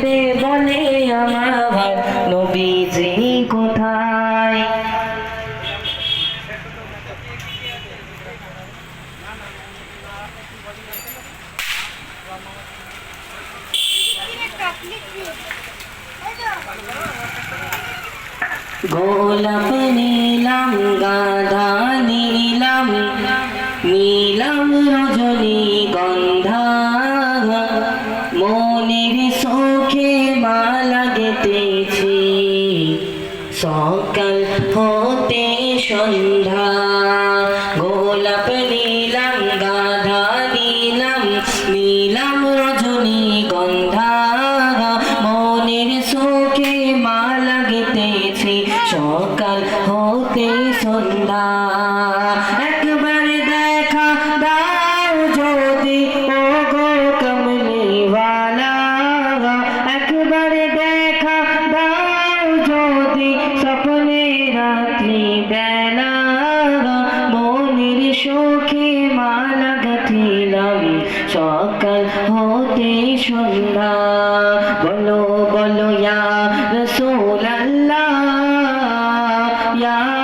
কেঁদে বলে আমার নবীজি কোথায়? গোলাপ নীলাম গাধা নীলাম নীলাম রজনী গন্ধা মনের সুখে মালা গেতেছি সকাল হতে সন্ধ্যা, গোলাপ নীলাম, গাধা নীলাম নীলাম রজনী গন্ধা। মনের সুখে মালা গেতেছি সকাল হতে সন্ধ্যা। প্রেমের শোকে মালা গাঁথিলাম সকাল হতে সন্ধ্যা। বলো বলো ইয়া রসুল আল্লাহ ইয়া